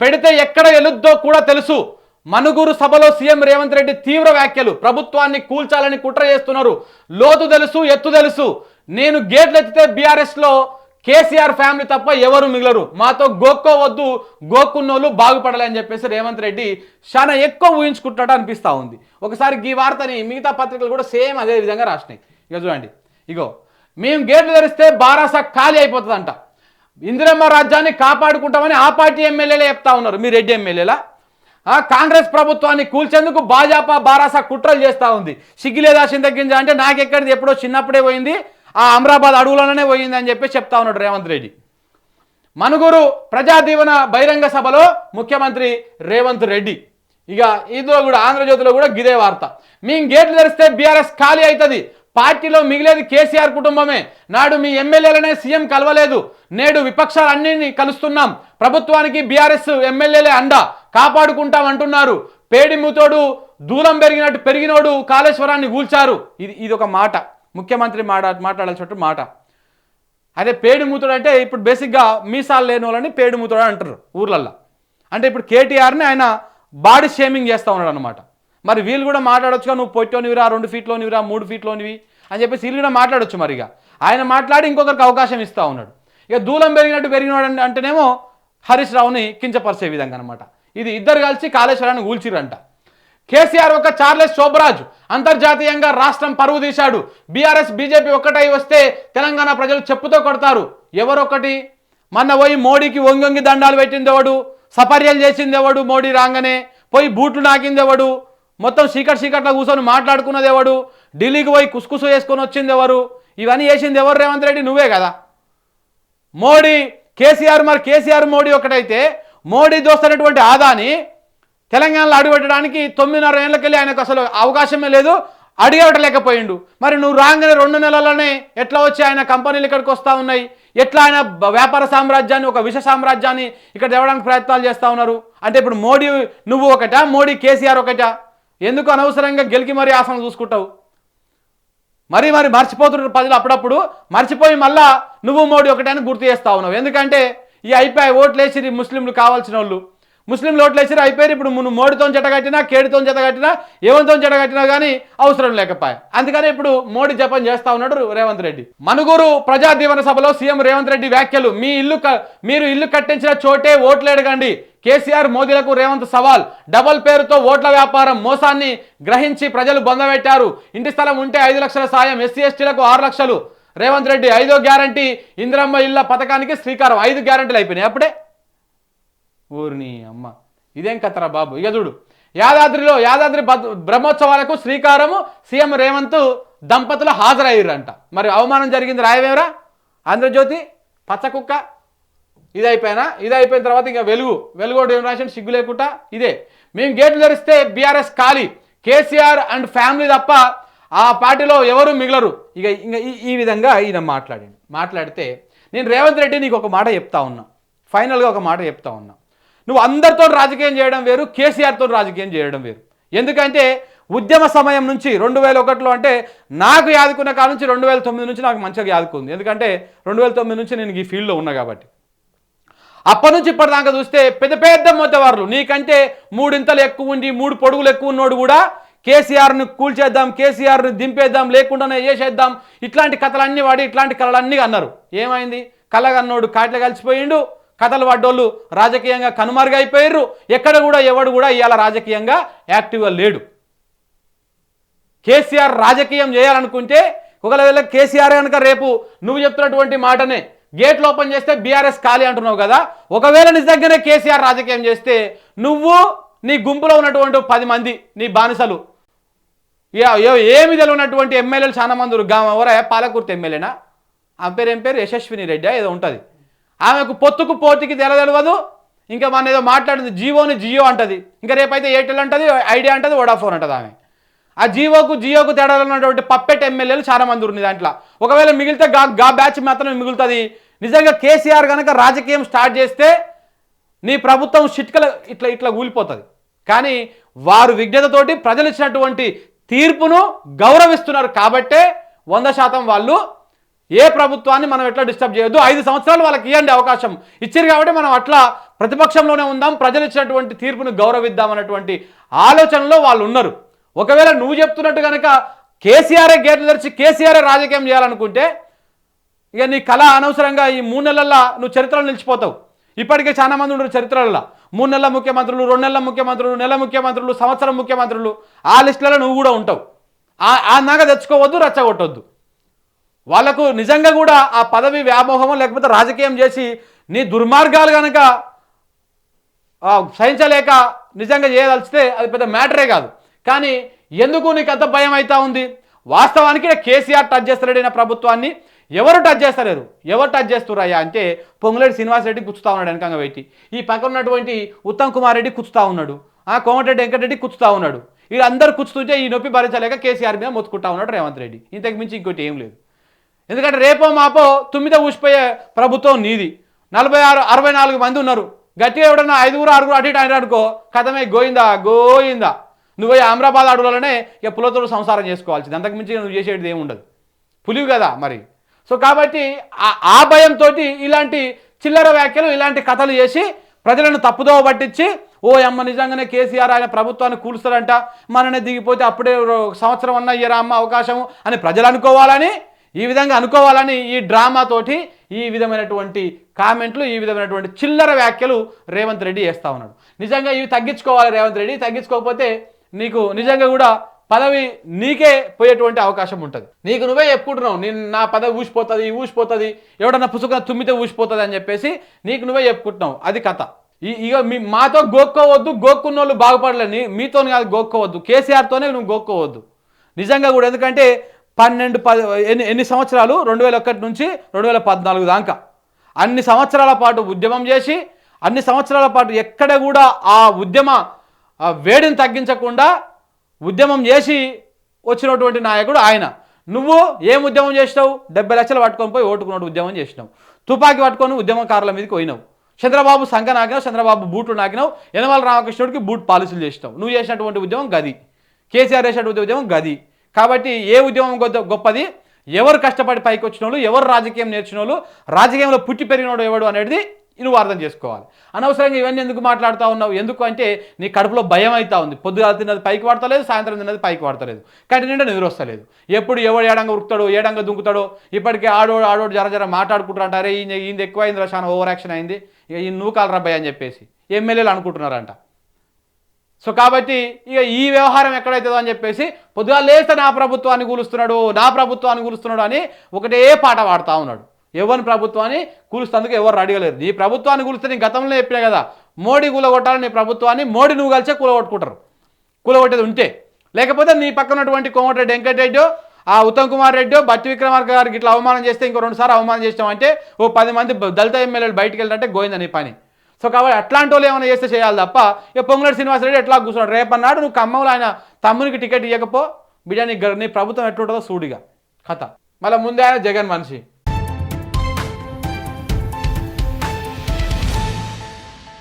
పెడితే ఎక్కడ వెలుద్దో కూడా తెలుసు. మనుగురు సభలో సీఎం రేవంత్ రెడ్డి తీవ్ర వ్యాఖ్యలు. ప్రభుత్వాన్ని కూల్చాలని కుట్ర చేస్తున్నారు. లోతు తెలుసు ఎత్తు తెలుసు. నేను గేట్లు ఎత్తితే బీఆర్ఎస్లో కేసీఆర్ ఫ్యామిలీ తప్ప ఎవరు మిగలరు. మాతో గోక్కోవద్దు గోక్కున్నోళ్ళు బాగుపడలే అని చెప్పేసి రేవంత్ రెడ్డి చాలా ఎక్కువ ఊహించుకుంటాడు అనిపిస్తూ ఉంది. ఒకసారి ఈ వార్తని మిగతా పత్రికలు కూడా సేమ్ అదే విధంగా రాసినాయి. ఇక చూడండి. ఇగో మేము గేట్లు తెరిస్తే బారాస ఖాళీ అయిపోతుందంట. ఇందిరమ్మ రాజ్యాన్ని కాపాడుకుంటామని ఆ పార్టీ ఎమ్మెల్యేలే చెప్తా ఉన్నారు. మీ రెడ్డి ఎమ్మెల్యేలా? కాంగ్రెస్ ప్రభుత్వాన్ని కూల్చేందుకు భాజపా బారాసా కుట్రలు చేస్తూ ఉంది. సిగ్గిలేదా చింతగింజ అంటే నాకెక్కడిది? ఎప్పుడో చిన్నప్పుడే పోయింది. ఆ అమరాబాద్ అడవులలోనే పోయింది అని చెప్పి చెప్తా ఉన్నాడు రేవంత్ రెడ్డి. మనుగురు ప్రజా దీవెన బహిరంగ సభలో ముఖ్యమంత్రి రేవంత్ రెడ్డి. ఇక ఇందులో కూడా ఆంధ్రజ్యోతిలో కూడా గిదే వార్త. మేము గేట్లు తెరిస్తే బీఆర్ఎస్ ఖాళీ అవుతుంది. పార్టీలో మిగిలేది కేసీఆర్ కుటుంబమే. నాడు మీ ఎమ్మెల్యేలనే సీఎం కలవలేదు. నేడు విపక్షాలన్నీ కలుస్తున్నాం. ప్రభుత్వానికి బీఆర్ఎస్ ఎమ్మెల్యేలే అండ. కాపాడుకుంటాం అంటున్నారు. పేడిముతోడు దూరం పెరిగినట్టు పెరిగినోడు కాళేశ్వరాన్ని కూల్చారు. ఇది ఇది ఒక మాట. ముఖ్యమంత్రి మాట మాట్లాడాల్సినట్టు మాట. అదే పేడు మూతుడు అంటే ఇప్పుడు బేసిక్గా మీసాలు లేని వాళ్ళని పేడు మూతుడు అంటారు ఊర్లల్లో. అంటే ఇప్పుడు కేటీఆర్ని ఆయన బాడీ షేమింగ్ చేస్తూ ఉన్నాడు అనమాట మరి వీళ్ళు కూడా మాట్లాడొచ్చుగా నువ్వు పొట్టోనివిరా రెండు ఫీట్లోనివిరా మూడు ఫీట్లోనివి అని చెప్పేసి వీళ్ళు కూడా మాట్లాడొచ్చు మరిగా. ఆయన మాట్లాడి ఇంకొకరికి అవకాశం ఇస్తూ ఉన్నాడు. ఇక దూలం పెరిగినట్టు పెరిగినాడు అంటేనేమో హరీష్ రావుని కించపరిచే విధంగా అనమాట ఇది ఇద్దరు కలిసి కాళేశ్వరాన్ని ఊల్చిరంట కేసీఆర్ ఒక చార్లెస్ శోభరాజ్ అంతర్జాతీయంగా రాష్ట్రం పరువు తీశాడు. బీఆర్ఎస్ బీజేపీ ఒక్కటై వస్తే తెలంగాణ ప్రజలు చెప్పుతో కొడతారు. ఎవరొక్కటి మొన్న పోయి మోడీకి వంగొంగి దండాలు పెట్టింది ఎవడు సపర్యలు చేసింది ఎవడు మోడీ రాగానే? పోయి బూట్లు నాకింది ఎవడు మొత్తం సీకట్ సీకట్లో కూర్చొని మాట్లాడుకున్నది ఎవడు? ఢిల్లీకి పోయి కుసుకుసు వేసుకొని వచ్చింది ఎవరు? ఇవన్నీ చేసింది ఎవరు రేవంత్ రెడ్డి? నువ్వే కదా. మోడీ కేసీఆర్ మరి కేసీఆర్ మోడీ ఒకటైతే మోడీ దోస్తున్నటువంటి ఆదాని తెలంగాణలో అడుగుపెట్టడానికి తొమ్మిదిన్నర ఏళ్ళకెళ్ళి ఆయనకు అసలు అవకాశమే లేదు. అడిగబట్టలేకపోయిండు మరి నువ్వు రాగానే రెండు నెలల్లోనే ఎట్లా వచ్చి ఆయన కంపెనీలు ఇక్కడికి వస్తూ ఉన్నాయి? ఎట్లా ఆయన వ్యాపార సామ్రాజ్యాన్ని ఒక విష సామ్రాజ్యాన్ని ఇక్కడ తేవడానికి ప్రయత్నాలు చేస్తూ ఉన్నారు? అంటే ఇప్పుడు మోడీ నువ్వు ఒకటా? మోడీ కేసీఆర్ ఒకటా? ఎందుకు అనవసరంగా గెలికి మరీ ఆసనం చూసుకుంటావు? మరి మరి మర్చిపోతున్నారు ప్రజలు అప్పుడప్పుడు మర్చిపోయి మళ్ళా నువ్వు మోడీ ఒకటని గుర్తు చేస్తా ఉన్నావు. ఎందుకంటే ఈ అయిపోయి ఓట్లేసిరి ముస్లింలు కావాల్సిన వాళ్ళు ముస్లింలు ఓట్లేసిరి అయిపోయారు ఇప్పుడు నువ్వు మోడీతో జటగట్టినా కేడితో జతగట్టినా ఏవంతో జటగట్టినా కానీ అవసరం లేకపోయా? అందుకని ఇప్పుడు మోడీ జపం చేస్తా ఉన్నాడు రేవంత్ రెడ్డి. మనుగురు ప్రజా దీవెన సభలో సీఎం రేవంత్ రెడ్డి వ్యాఖ్యలు మీ ఇల్లు క- మీరు ఇల్లు కట్టించిన చోటే ఓట్లు అడగండి కేసీఆర్ మోదీలకు రేవంత్ సవాల్. డబల్ పేరుతో ఓట్ల వ్యాపారం మోసాన్ని గ్రహించి ప్రజలు బొందబెట్టారు. ఇంటి స్థలం ఉంటే ఐదు లక్షల సాయం ఎస్సీ ఎస్టీలకు ఆరు లక్షలు. రేవంత్ రెడ్డి ఐదో గ్యారంటీ ఇందిరమ్మ ఇళ్ళ పథకానికి శ్రీకారం. ఐదు గ్యారంటీలు అయిపోయినాయి. అప్పుడే? ఊరిని అమ్మ. ఇదేం కథరా బాబు? ఇక చూడు. యాదాద్రిలో యాదాద్రి బద్- బ్రహ్మోత్సవాలకు శ్రీకారము సీఎం రేవంత్ దంపతులు హాజరయ్యారంట మరి అవమానం జరిగింది రాయవేవరా? ఆంధ్రజ్యోతి పచ్చకుక్క ఇది అయిపోయినా ఇది అయిపోయిన తర్వాత ఇంకా వెలుగు. వెలుగు ఏం రాసిన సిగ్గు లేకుండా ఇదే. మేము గేట్లు ధరిస్తే బీఆర్ఎస్ ఖాళీ. కేసీఆర్ అండ్ ఫ్యామిలీ తప్ప ఆ పార్టీలో ఎవరు మిగలరు? ఇక ఇంకా ఈ ఈ విధంగా ఈయన మాట్లాడింది మాట్లాడితే నేను రేవంత్ రెడ్డి నీకు ఒక మాట చెప్తా ఉన్నా. ఫైనల్గా ఒక మాట చెప్తా ఉన్నా. నువ్వు అందరితో రాజకీయం చేయడం వేరు కేసీఆర్తో రాజకీయం చేయడం వేరు. ఎందుకంటే ఉద్యమ సమయం నుంచి రెండు వేల ఒకటిలో అంటే నాకు యాదుకున్న కాడ నుంచి రెండు వేల తొమ్మిది నుంచి నాకు మంచిగా యాదుకుంది. ఎందుకంటే రెండు వేల తొమ్మిది నుంచి నేను ఈ ఫీల్డ్లో ఉన్నా కాబట్టి. అప్పటి నుంచి ఇప్పటిదాకా చూస్తే పెద్ద పెద్ద మొత్తవారులు నీకంటే మూడింతలు ఎక్కువ ఉండి మూడు పొడుగులు ఎక్కువ ఉన్నోడు కూడా కేసీఆర్ను కూల్చేద్దాం కేసీఆర్ను దింపేద్దాం లేకుండానే చేసేద్దాం ఇట్లాంటి కథలన్నీ వాడి ఇట్లాంటి కళలన్నీ అన్నారు. ఏమైంది? కళ్ళగన్నోడు కాట్ల కలిసిపోయిండు. కథలు పడ్డోళ్ళు రాజకీయంగా కనుమరుగైపోయారు ఎక్కడ కూడా ఎవడు కూడా ఇవాళ రాజకీయంగా యాక్టివ్గా లేడు. కేసీఆర్ రాజకీయం చేయాలనుకుంటే ఒకవేళ కేసీఆర్ కనుక రేపు నువ్వు చెప్తున్నటువంటి మాటనే గేట్లు ఓపెన్ చేస్తే బీఆర్ఎస్ ఖాళీ అంటున్నావు కదా. ఒకవేళ నీ దగ్గరే కేసీఆర్ రాజకీయం చేస్తే నువ్వు నీ గుంపులో ఉన్నటువంటి పది మంది నీ బానిసలు. ఏమి తెలియనటువంటి ఎమ్మెల్యేలు చాలా మంది ఎవరా? పాలకుర్తి ఎమ్మెల్యేనా? ఆమె పేరు ఏం పేరు? యశస్విని రెడ్డి ఏదో ఉంటుంది. ఆమెకు పొత్తుకు పోటీకి తెల తెలియదు ఇంకా మన ఏదో మాట్లాడింది జియోని జియో అంటది. ఇంకా రేపైతే ఎయిర్టెల్ అంటది ఐడియా అంటది వోడాఫోన్ అంటది ఆమె. ఆ జియోకు జియోకు తేడా ఉన్నటువంటి పప్పెట్ ఎమ్మెల్యేలు చాలా మంది ఉన్నారు దాంట్లో. ఒకవేళ మిగిలితే గా గా బ్యాచ్ మాత్రమే మిగులుతుంది. నిజంగా కేసీఆర్ కనుక రాజకీయం స్టార్ట్ చేస్తే నీ ప్రభుత్వం చిట్కల ఇట్లా ఇట్లా కూలిపోతుంది కానీ వారు విజ్ఞతతోటి ప్రజలు ఇచ్చినటువంటి తీర్పును గౌరవిస్తున్నారు కాబట్టే వంద శాతం వాళ్ళు ఏ ప్రభుత్వాన్ని మనం ఎట్లా డిస్టర్బ్ చేయొద్దు. ఐదు సంవత్సరాలు వాళ్ళకి ఇవ్వండి అవకాశం. ఇచ్చారు కాబట్టి మనం అట్లా ప్రతిపక్షంలోనే ఉందాం. ప్రజలు ఇచ్చినటువంటి తీర్పును గౌరవిద్దాం అన్నటువంటి ఆలోచనలో వాళ్ళు ఉన్నారు. ఒకవేళ నువ్వు చెప్తున్నట్టు కనుక కేసీఆరే గేట్లు తెరిచి కేసీఆరే రాజకీయం చేయాలనుకుంటే ఇక నీ కళ అనవసరంగా ఈ మూడు నెలల్లో నువ్వు చరిత్రలో నిలిచిపోతావు. ఇప్పటికే చాలా మంది ఉన్నారు చరిత్రలలో. మూడు నెలల ముఖ్యమంత్రులు రెండు నెలల ముఖ్యమంత్రులు నెల ముఖ్యమంత్రులు సంవత్సరం ముఖ్యమంత్రులు ఆ లిస్టులలో నువ్వు కూడా ఉంటావు. ఆ ఆ నాగ తెచ్చుకోవద్దు రచ్చగొట్టొద్దు. వాళ్ళకు నిజంగా కూడా ఆ పదవి వ్యామోహం లేకపోతే రాజకీయం చేసి నీ దుర్మార్గాలు కనుక సహించలేక నిజంగా చేయదలిస్తే అది పెద్ద మ్యాటరే కాదు. కానీ ఎందుకు నీకు అంత భయం అవుతా ఉంది? వాస్తవానికి కేసీఆర్ టచ్ చేస్తాడు ప్రభుత్వాన్ని. ఎవరు టచ్ చేస్తలేరు? ఎవరు టచ్ చేస్తున్నారయ్యా అంటే పొంగులేటి శ్రీనివాసరెడ్డి కూర్చుతా ఉన్నాడు వెనకంగా పెట్టి ఈ పక్కన ఉన్నటువంటి ఉత్తమ్ కుమార్ రెడ్డి కూర్చుతా ఉన్నాడు. ఆ కోమటిరెడ్డి వెంకటరెడ్డి కూర్చుతా ఉన్నాడు. వీళ్ళందరూ కూర్చుతుంటే ఈ నొప్పి భరించలేక కేసీఆర్ మీద మొత్తుకుంటా ఉన్నాడు రేవంత్ రెడ్డి. ఇంతకు మించి ఇంకోటి ఏం లేదు. ఎందుకంటే రేపో మాపో తుమ్మిద ఊసిపోయే ప్రభుత్వం నీది. నలభై ఆరు అరవై నాలుగు మంది ఉన్నారు. గట్టిగా ఎవడన్నా ఐదుగురు ఆరుగురు అటు ఇటు అనుకో కథమే గోయిందా? గోయిందా? నువ్వు ఈ అమరాబాద్ అడవులనే ఇక పులతో సంసారం చేసుకోవాల్సింది. అంతకుమించి నువ్వు చేసేది ఏమి ఉండదు. పులివి కదా మరి. సో కాబట్టి ఆ- ఆ భయంతో ఇలాంటి చిల్లర వ్యాఖ్యలు ఇలాంటి కథలు చేసి ప్రజలను తప్పుదోవ పట్టించి ఓ అమ్మ నిజంగానే కేసీఆర్ ఆయన ప్రభుత్వాన్ని కూలుస్తారంట మననే దిగిపోతే అప్పుడే సంవత్సరం అన్న ఇయ్యరా అమ్మ అవకాశం అని ప్రజలు అనుకోవాలని ఈ విధంగా అనుకోవాలని ఈ డ్రామాతోటి ఈ విధమైనటువంటి కామెంట్లు ఈ విధమైనటువంటి చిల్లర వ్యాఖ్యలు రేవంత్ రెడ్డి చేస్తూ ఉన్నాడు. నిజంగా ఇవి తగ్గించుకోవాలి రేవంత్ రెడ్డి తగ్గించుకోకపోతే నీకు నిజంగా కూడా పదవి నీకే పోయేటువంటి అవకాశం ఉంటుంది. నీకు నువ్వే చెప్పుకుంటున్నావు నేను నా పదవి ఊసిపోతుంది ఊసిపోతుంది ఎవడన్నా పుసుకున్న తుమ్మితే ఊసిపోతుంది అని చెప్పేసి నీకు నువ్వే చెప్పుకుంటున్నావు. అది కథ. ఈ ఇక మీ మాతో గోక్కోవద్దు గోక్కున్న వాళ్ళు బాగుపడలేని మీతో కాదు గోక్కోవద్దు. కేసీఆర్తోనే నువ్వు గోక్కోవద్దు. నిజంగా కూడా ఎందుకంటే పన్నెండు పది ఎన్ని ఎన్ని సంవత్సరాలు? రెండు వేల ఒకటి నుంచి రెండు వేల పద్నాలుగు దాకా. అన్ని సంవత్సరాల పాటు ఉద్యమం చేసి అన్ని సంవత్సరాల పాటు ఎక్కడ కూడా ఆ ఉద్యమ ఆ వేడిని తగ్గించకుండా ఉద్యమం చేసి వచ్చినటువంటి నాయకుడు ఆయన. నువ్వు ఏం ఉద్యమం చేసినావు? డెబ్బై లక్షలు పట్టుకొని పోయి ఓటుకున్నట్టు ఉద్యమం చేసినావు. తుపాకీ పట్టుకొని ఉద్యమకారుల మీదకి పోయినావు. చంద్రబాబు సంఘ నాకినావు చంద్రబాబు బూట్లు నాకినావు యనమల రామకృష్ణుడికి బూట్ పాలసీలు చేసినావు. నువ్వు చేసినటువంటి ఉద్యమం గది. కేసీఆర్ చేసినటువంటి ఉద్యమం గది. కాబట్టి ఏ ఉద్యమం గొప్పది? ఎవరు కష్టపడి పైకి వచ్చిన వాళ్ళు ఎవరు రాజకీయం నేర్చిన వాళ్ళు రాజకీయంలో పుట్టి పెరిగినోడు ఎవడు అనేది నువ్వు అర్థం చేసుకోవాలి. అనవసరంగా ఇవన్నీ ఎందుకు మాట్లాడుతూ ఉన్నావు? ఎందుకు అంటే నీ కడుపులో భయం అవుతా ఉంది. పొద్దుగాల తిన్నది పైకి పడతలేదు సాయంత్రం తిన్నది పైకి పడతలేదు కంటి నిండా నిద్ర వస్తలేదు. ఎప్పుడు ఎవడు ఏడంగా ఉరుకుతాడో ఏడంగా దుంకుతాడో ఇప్పటికే ఆడోడు ఆడోడు జర జర మాట్లాడుకుంటారు అంటారే ఈయన ఈయన ఎక్కువ అయింది చాలా ఓవర్ యాక్షన్ అయింది. ఇక ఈ నువ్వు కాలరా భయ అని చెప్పేసి ఎమ్మెల్యేలు అనుకుంటున్నారంట. సో కాబట్టి ఇక ఈ వ్యవహారం ఎక్కడైతుందో అని చెప్పేసి పొద్దుగా లేస్తే నా ప్రభుత్వాన్ని కూలుస్తున్నాడు నా ప్రభుత్వాన్ని కూలుస్తున్నాడు అని ఒకటే పాట పాడుతూ ఉన్నాడు. ఎవరిని ప్రభుత్వాన్ని కూలుస్తందుకు ఎవరు అడగలేరు నీ ప్రభుత్వాన్ని కూలిస్తే నేను గతంలో చెప్పినా కదా మోడీ కూలగొట్టాలని నీ ప్రభుత్వాన్ని మోడీ నువ్వు కలిసే కూలగొట్టుకుంటారు. కూలగొట్టేది ఉంటే. లేకపోతే నీ పక్కన ఉన్నటువంటి కోమటిరెడ్డి వెంకటరెడ్డి ఆ ఉత్తమ్ కుమార్ రెడ్డి బట్టి విక్రమార్క గారికి ఇట్లా అవమానం చేస్తే ఇంకో రెండుసార్లు అవమానం చేసామంటే ఓ పది మంది దళిత ఎమ్మెల్యేలు బయటికి వెళ్ళినట్టే గోయిందని పని. సో కాబట్టి అట్లాంటి వాళ్ళు ఏమైనా చేస్తే చేయాలి తప్ప ఇక పొంగులేటి శ్రీనివాసరెడ్డి ఎట్లా కూర్చున్నాడు? రేపన్నాడు నువ్వు ఖమ్మంలో ఆయన తమ్మునికి టికెట్ ఇవ్వకపో బిడ్డ నీ ప్రభుత్వం ఎట్లుంటుందో సూడిగా కథ. మళ్ళీ ముందే ఆయన జగన్ మనిషి.